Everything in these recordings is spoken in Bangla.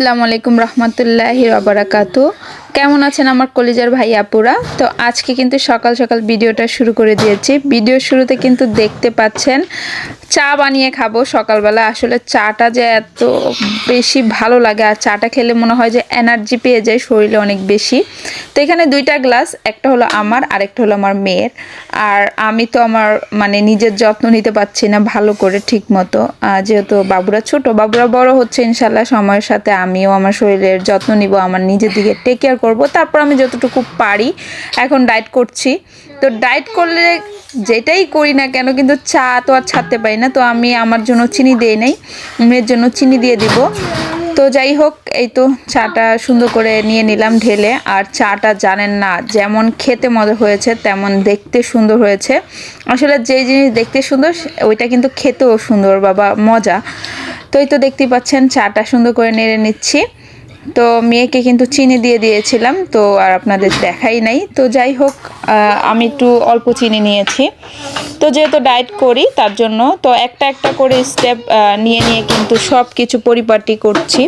আসসালামু আলাইকুম রহমতুল্লাহি রবরাকাত কেমন আছেন আমার কলিজার ভাই আপুরা? তো আজকে কিন্তু সকাল সকাল ভিডিওটা শুরু করে দিয়েছি। ভিডিও শুরুতে কিন্তু দেখতে পাচ্ছেন, চা বানিয়ে খাব সকালবেলা। আসলে চাটা যে এত বেশি ভালো লাগে, আর চাটা খেলে মনে হয় যে এনার্জি পেয়ে যায় শরীরে অনেক বেশি। তো এখানে দুইটা গ্লাস একটা হলো আমার, আরেকটা হলো আমার মেয়ের। আর আমি তো আমার মানে নিজের যত্ন নিতে পারছি না ভালো করে ঠিক মতো। যেহেতু বাবুরা ছোট, বাবুরা বড় হচ্ছে ইনশাল্লাহ সময়ের সাথে। আমিও আমার শরীরের যত্ন নিব, আমার নিজের দিকে টেক কেয়ার করব। তারপর আমি যতটুকু পারি এখন ডায়েট করছি। তো ডায়েট করলে যেটাই করি না কেন কিন্তু চা তো আর ছাড়তে পারি না। তো আমি আমার জন্য চিনি দিয়ে নেই, মেয়ের জন্য চিনি দিয়ে দিব। তো যাই হোক, এই তো চাটা সুন্দর করে নিয়ে নিলাম ঢেলে। আর চাটা জানেন না, যেমন খেতে মজা হয়েছে, তেমন দেখতে সুন্দর হয়েছে। আসলে যে জিনিস দেখতে সুন্দর, ওইটা কিন্তু খেতেও সুন্দর, বাবা, মজা। তো এই তো দেখতেই পাচ্ছেন, চাটা সুন্দর করে নেড়ে নিচ্ছি। তো মেয়েকে কিন্তু চিনি দিয়ে দিয়েছিলাম, তো আর আপনাদের দেখাই নাই। তো যাই হোক আমি একটু অল্প চিনি নিয়েছি। তো যেহেতু ডায়েট করি, তার জন্য তো একটা একটা করে স্টেপ নিয়ে নিয়ে কিন্তু সব কিছু পরিপাটি করছি।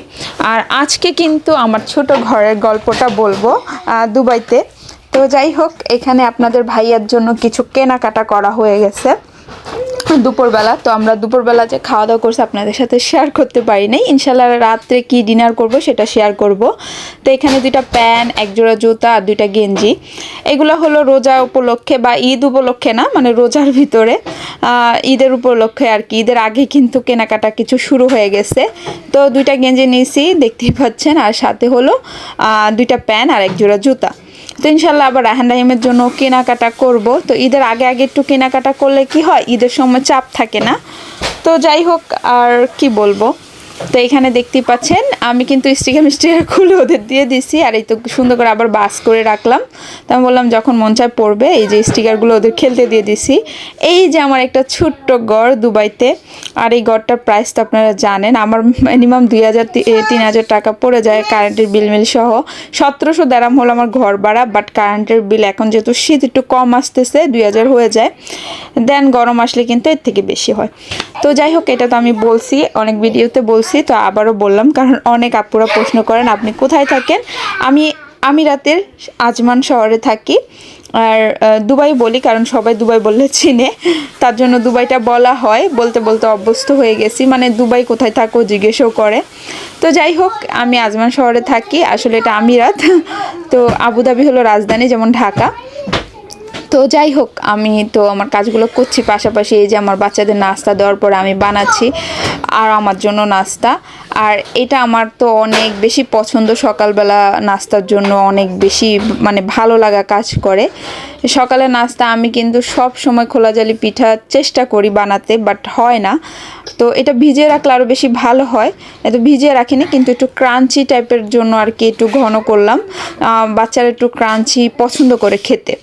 আর আজকে কিন্তু আমার ছোট ঘরের গল্পটা বলব দুবাইতে। তো যাই হোক, এখানে আপনাদের ভাইয়ার জন্য কিছু কেনাকাটা করা হয়ে গেছে। দুপুরবেলা, তো আমরা দুপুরবেলা যে খাওয়া দাওয়া করছি আপনাদের সাথে শেয়ার করতে পারি নাই। ইনশাল্লাহ রাত্রে কি ডিনার করব সেটা শেয়ার করব। তো এখানে দুইটা প্যান এক জোড়া জুতা আর দুইটা গেঞ্জি। এগুলো হলো রোজা উপলক্ষে বা ঈদ উপলক্ষে না মানে রোজার ভিতরে। ঈদের উপলক্ষে আর কি। ঈদের আগে কিন্তু কেনাকাটা কিছু শুরু হয়ে গেছে। তো দুইটা গেঞ্জি নিয়েছি, দেখতেই পাচ্ছেন। আর সাথে হলো দুইটা প্যান আর এক জোড়া জুতা। তো ইনশাল্লাহ আবার রাহান রাহিমের জন্য কেনাকাটা করব। তো ঈদের আগে আগে একটু কেনাকাটা করলে কি হয়? ঈদের সময় চাপ থাকে না। তো যাই হোক, আর কি বলব? তো এখানে দেখতে পাচ্ছেন, আমি কিন্তু স্টিকার মিস্টিকার খুলে ওদের দিয়ে দিছি, আর এই তো সুন্দর করে আবার বাস করে রাখলাম। তো আমি বললাম, যখন মন চায় পড়বে এই যে স্টিকারগুলো ওদের খেলতে দিয়ে দিছি। এই যে আমার একটা ছোট্ট গড় দুবাইতে, আর এই গড়টার প্রাইস তো আপনারা জানেন, আমার মিনিমাম দুই হাজার তিন হাজার টাকা পড়ে যায় কারেন্টের বিল মিল সহ। সতেরোশো দেরাম হলো আমার ঘর ভাড়া বাট কারেন্টের বিল এখন যেহেতু শীত একটু কম আসতেছে, দুই হাজার হয়ে যায়। দেন গরম আসলে কিন্তু এর থেকে বেশি হয়। তো যাই হোক, এটা তো আমি বলছি, অনেক ভিডিওতে বলছি। তো আবারও বললাম, কারণ অনেক আপুরা প্রশ্ন করেন, আপনি কোথায় থাকেন? আমি আমিরাতের আজমান শহরে থাকি, আর দুবাই বলি, কারণ সবাই দুবাই বললে চিনে, তার জন্য দুবাইটা বলা হয়, বলতে বলতে অভ্যস্ত হয়ে গেছি মানে দুবাই কোথায় থাকো জিজ্ঞেসও করে। তো যাই হোক, আমি আজমান শহরে থাকি, আসলে এটা আমিরাত, তো আবুধাবি হলো রাজধানী, যেমন ঢাকা। তো যাই হোক, আমি তো আমার কাজগুলো করছি পাশাপাশি এই যে আমার বাচ্চাদের নাস্তা দেওয়ার পরে আমি বানাচ্ছি আর আমার জন্য নাস্তা। আর এটা আমার তো অনেক বেশি পছন্দ, সকালবেলা নাস্তার জন্য অনেক বেশি মানে ভালো লাগা কাজ করে। সকালে নাস্তা আমি কিন্তু সব সময় খোলা জালি পিঠা চেষ্টা করি বানাতে বাট হয় না। তো এটা ভিজিয়ে রাখলে আরও বেশি ভালো হয়। এত ভিজিয়ে রাখিনি, কিন্তু একটু ক্রাঞ্চি টাইপের জন্য আর কি একটু ঘন করলাম। বাচ্চারা একটু ক্রাঞ্চি পছন্দ করে খেতে।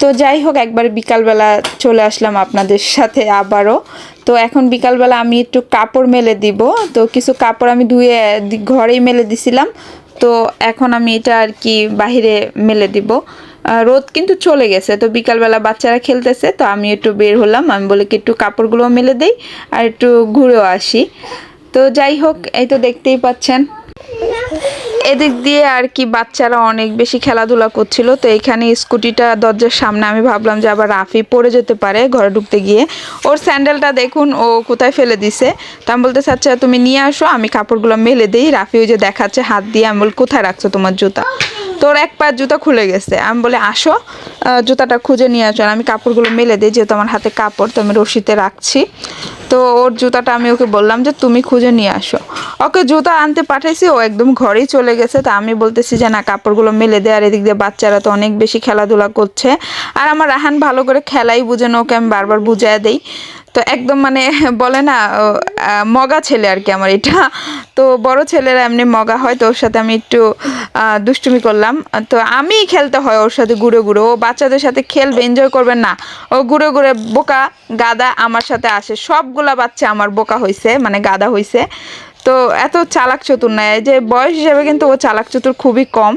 তো যাই হোক, একবার বিকালবেলা চলে আসলাম আপনাদের সাথে আবারও। তো এখন বিকালবেলা আমি একটু কাপড় মেলে দিব। তো কিছু কাপড় আমি ধুয়ে ঘরেই মেলে দিছিলাম। তো এখন আমি এটা আর কি বাহিরে মেলে দিব। রোদ কিন্তু চলে গেছে। তো বিকালবেলা বাচ্চারা খেলতেছে, তো আমি একটু বের হলাম। আমি বলি কি, একটু কাপড়গুলো মেলে দেই আর একটু ঘুরেও আসি। তো যাই হোক, এই তো দেখতেই পাচ্ছেন। এদিক দিয়ে আর কি বাচ্চারা অনেক বেশি খেলাধুলা করছিল, তো এখানে স্কুটিটা দরজার সামনে আমি ভাবলাম যে আবার রাফি পড়ে যেতে পারে ঘরে ঢুকতে গিয়ে। ওর স্যান্ডেলটা দেখুন, ও কোথায় ফেলে দিছে। তো আমি বলতে চাচ্ছি তুমি নিয়ে আসো, আমি কাপড়গুলো মেলে দিই। রাফি ওই যে দেখাচ্ছে, হাত দিয়ে, আমি বল, কোথায় রাখছো তোমার জুতা? তোর এক পায়ের জুতা খুলে গেছে। আমি বলে, আসো জুতাটা খুঁজে নিয়ে আসো আমি কাপড়গুলো মেলে দিই, যেহেতু আমার হাতে কাপড়, তো আমি রশিতে রাখছি। তো ওর জুতাটা আমি ওকে বললাম যে, তুমি খুঁজে নিয়ে আসো। ওকে জুতা আনতে পাঠাইছি, ও একদম ঘরেই চলে গেছে। তা আমি বলতেছি যে, না, কাপড়গুলো মেলে দে। আর এদিক দিয়ে বাচ্চারা তো অনেক বেশি খেলাধুলা করছে। আর আমার রাহান ভালো করে খেলাই বুঝে না, ওকে আমি বারবার বুঝাই দেই। তো একদম মানে বলে না মগা ছেলে আর কি আমার এটা। তো বড় ছেলেরা এমনি মগা হয়, তো ওর সাথে আমি একটু দুষ্টুমি করলাম। তো আমি খেলতে হয় ওর সাথে ঘুরে ঘুরে ও বাচ্চাদের সাথে খেলবে এনজয় করবে না। ও ঘুরে ঘুরে বোকা, গাদা আমার সাথে আসে। সবগুলা বাচ্চা আমার বোকা হয়েছে মানে গাদা হয়েছে তো এত চালাক চতুর নয় যে বয়স হিসেবে কিন্তু ও চালাক চতুর খুবই কম।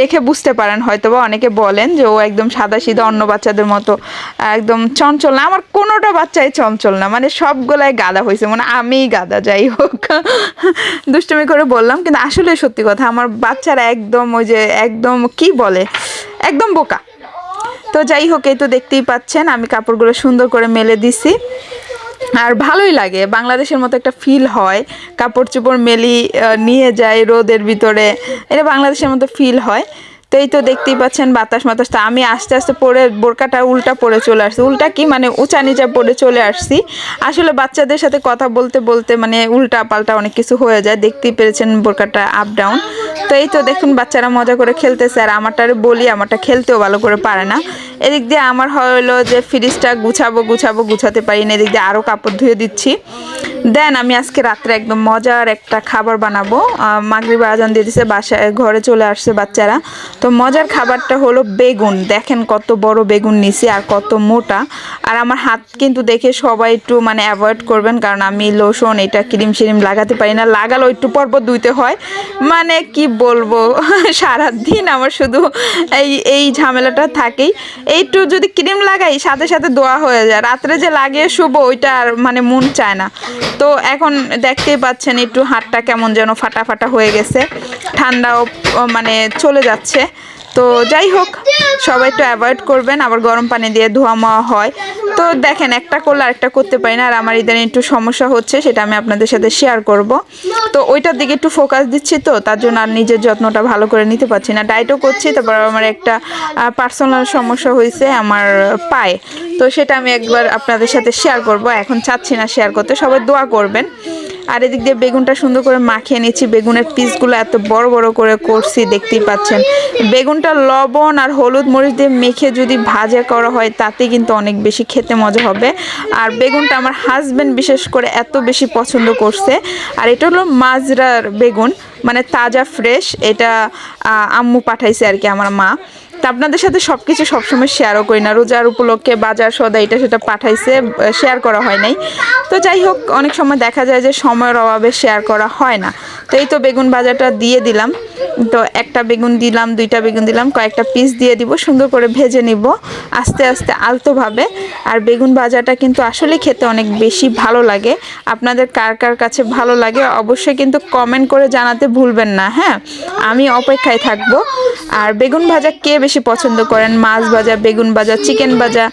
দেখে বুঝতে পারেন হয়তো বা অনেকে বলেন যে ও একদম সাদা সিধা অন্য বাচ্চাদের মতো, একদম চঞ্চল না। আমার কোনোটা বাচ্চাই চঞ্চল না মানে সবগুলাই গাদা হয়েছে মানে আমিই গাদা, যাই হোক। দুষ্টুমি করে বললাম, কিন্তু আসলে সত্যি কথা, আমার বাচ্চারা একদম ওই যে একদম কি বলে, একদম বোকা। তো যাই হোক, এই তো দেখতেই পাচ্ছেন, আমি কাপড়গুলো সুন্দর করে মেলে দিছি। আর ভালোই লাগে। বাংলাদেশের মতো একটা ফিল হয়। কাপড় চোপড় মেলি নিয়ে যায় রোদের ভিতরে। এটা বাংলাদেশের মতো ফিল হয়। তো এই তো দেখতেই পাচ্ছেন বাতাস মাতাস। তো আমি আস্তে আস্তে পরে বোরকাটা উল্টা পরে চলে আসছি। উল্টা কি মানে উঁচা নিচা পরে চলে আসছি। আসলে বাচ্চাদের সাথে কথা বলতে বলতে মানে উল্টা পাল্টা অনেক কিছু হয়ে যায়। দেখতেই পেরেছেন বোরকাটা আপ ডাউন তো এই তো দেখুন বাচ্চারা মজা করে খেলতেছে। আর আমারটারে বলি, আমারটা খেলতেও ভালো করে পারে না। এদিক দিয়ে আমার হলো যে ফ্রিজটা গুছাবো গুছাবো, গুছাতে পারি না। এদিক দিয়ে আরও কাপড় ধুয়ে দিচ্ছি। দেন আমি আজকে রাত্রে একদম মজার একটা খাবার বানাবো। মাগরিব আজান দিয়ে দিছে, বাসায়, ঘরে চলে আসছে বাচ্চারা। তো মজার খাবারটা হলো বেগুন। দেখেন কত বড় বেগুন নিছি আর কত মোটা। আর আমার হাত কিন্তু দেখে সবাই একটু মানে অ্যাভয়েড করবেন, কারণ আমি লোশন, এটা ক্রিম সিরিম লাগাতে পারি না। লাগালেও একটু পর পর ধুইতে হয়। মানে কি বলব, সারাদিন আমার শুধু এই এই ঝামেলাটা থাকেই। একটু যদি ক্রিম লাগাই, সাথে সাথে দোয়া হয়ে যায়। রাত্রে যে লাগিয়ে শুভ ওইটা আর মানে মন চায় না। তো এখন দেখতেই পাচ্ছেন একটু হাতটা কেমন যেন ফাটা ফাটা হয়ে গেছে। ঠান্ডাও মানে চলে যাচ্ছে। তো যাই হোক, সবাই একটু অ্যাভয়েড করবেন, আবার গরম পানি দিয়ে ধোয়া মোয়া হয়। তো দেখেন, একটা করলে আরেকটা করতে পারি না, আর আমার ইদানিং একটু সমস্যা হচ্ছে, সেটা আমি আপনাদের সাথে শেয়ার করব। তো ওইটার দিকে একটু ফোকাস দিচ্ছি তো, তার জন্য আর নিজের যত্নটা ভালো করে নিতে পারছি না। ডায়েটও করছি, তারপর আমার একটা পার্সোনাল সমস্যা হয়েছে আমার পায়ে। তো সেটা আমি একবার আপনাদের সাথে শেয়ার করব, এখন চাচ্ছি না শেয়ার করতে, সবাই দোয়া করবেন। আর এদিক দিয়ে বেগুনটা সুন্দর করে মাখিয়ে নিচ্ছি বেগুনের পিসগুলো এত বড় বড় করে করছি, দেখতেই পাচ্ছেন। বেগুনটা লবণ আর হলুদ মরিচ দিয়ে মেখে যদি ভাজা করা হয়, তাতে কিন্তু অনেক বেশি খেতে মজা হবে। আর বেগুনটা আমার হাজব্যান্ড বিশেষ করে এত বেশি পছন্দ করছে। আর এটা হলো মাজরার বেগুন মানে তাজা ফ্রেশ এটা আম্মু পাঠাইছে আর কি আমার মা। তা আপনাদের সাথে সব কিছু সবসময় শেয়ারও করি না। রোজার উপলক্ষে বাজার সদা এটা সেটা পাঠাইছে, শেয়ার করা হয় নাই। তো যাই হোক, অনেক সময় দেখা যায় যে সময়ের অভাবে শেয়ার করা হয় না। তো এই তো বেগুন ভাজাটা দিয়ে দিলাম। তো একটা বেগুন দিলাম, দুইটা বেগুন দিলাম, কয়েকটা পিস দিয়ে দিব, সুন্দর করে ভেজে নিব আস্তে আস্তে আলতোভাবে। আর বেগুন ভাজাটা কিন্তু আসলে খেতে অনেক বেশি ভালো লাগে। আপনাদের কার কার কাছে ভালো লাগে অবশ্যই কিন্তু কমেন্ট করে জানাতে ভুলবেন না হ্যাঁ? আমি অপেক্ষায় থাকব। আর বেগুন ভাজা কে বেশি পছন্দ করেন? মাছ ভাজা, বেগুন ভাজা চিকেন ভাজা?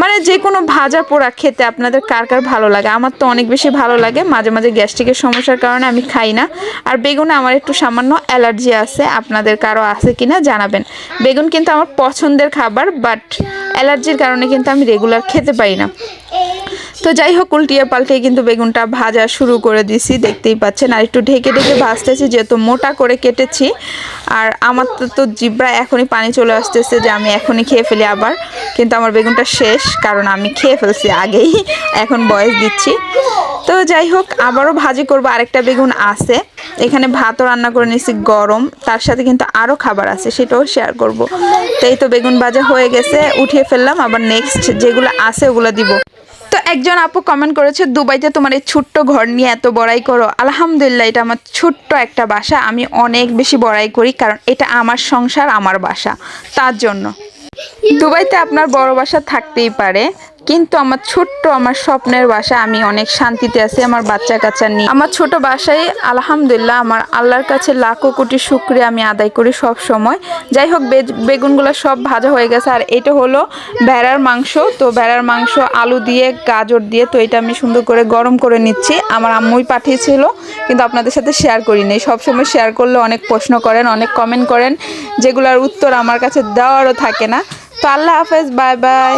মানে যে কোনো ভাজা পোড়া খেতে আপনাদের কার কার ভালো লাগে? আমার তো অনেক বেশি ভালো লাগে। মাঝে মাঝে গ্যাস্ট্রিকের সমস্যার কারণে আমি খাই না। আর বেগুনে আমার একটু সামান্য অ্যালার্জি আছে। আপনাদের কারও আছে কি না জানাবেন। বেগুন কিন্তু আমার পছন্দের খাবার বাট অ্যালার্জির কারণে কিন্তু আমি রেগুলার খেতে পারি না। তো যাই হোক, উল্টিয়ে পাল্টিয়ে কিন্তু বেগুনটা ভাজা শুরু করে দিছি, দেখতেই পাচ্ছেন। আর একটু ঢেকে ঢেকে ভাজতেছি, যেহেতু মোটা করে কেটেছি। আর আমার তো তো জিব্রা এখনই পানি চলে আসতেছে যে আমি এখনই খেয়ে ফেলি আবার। কিন্তু আমার বেগুনটা শেষ, কারণ আমি খেয়ে ফেলছি আগেই, এখন বয়স দিচ্ছি। তো যাই হোক, আবারও ভাজি করব। আরেকটা বেগুন আছে। এখানে ভাতও রান্না করে নিয়েছি গরম। তার সাথে কিন্তু আরও খাবার আছে, সেটাও শেয়ার করব। তো এই তো বেগুন ভাজা হয়ে গেছে, উঠিয়ে ফেললাম। আবার নেক্সট যেগুলো আছে ওগুলো দিব। একজন আপু কমেন্ট করেছে, দুবাইতে তোমার এই ছোট্ট ঘর নিয়ে এত বড়াই করো। আলহামদুলিল্লাহ, এটা আমার ছোট্ট একটা বাসা। আমি অনেক বেশি বড়াই করি কারণ এটা আমার সংসার, আমার বাসা। তার জন্য। দুবাইতে আপনার বড় বাসা থাকতেই পারে। কিন্তু আমার ছোট্ট আমার স্বপ্নের বাসা আমি অনেক শান্তিতে আছি, আমার বাচ্চা কাচ্চা নিয়ে আমার ছোট বাসায় আলহামদুলিল্লাহ আমার আল্লাহর কাছে লাখো কোটি শুক্রিয়া আমি আদায় করি সব সময়। যাই হোক বেগুনগুলো সব ভাজা হয়ে গেছে, আর এটা হলো ভেড়ার মাংস। তো ভেড়ার মাংস, আলু দিয়ে, গাজর দিয়ে, তো এটা আমি সুন্দর করে গরম করে নিচ্ছি। আমার আম্মুই পাঠিয়েছিল, কিন্তু আপনাদের সাথে শেয়ার করি করিনি সবসময় শেয়ার করলে অনেক প্রশ্ন করেন, অনেক কমেন্ট করেন, যেগুলোর উত্তর আমার কাছে দেওয়ারও থাকে না। তো আল্লাহ হাফেজ বাই বাই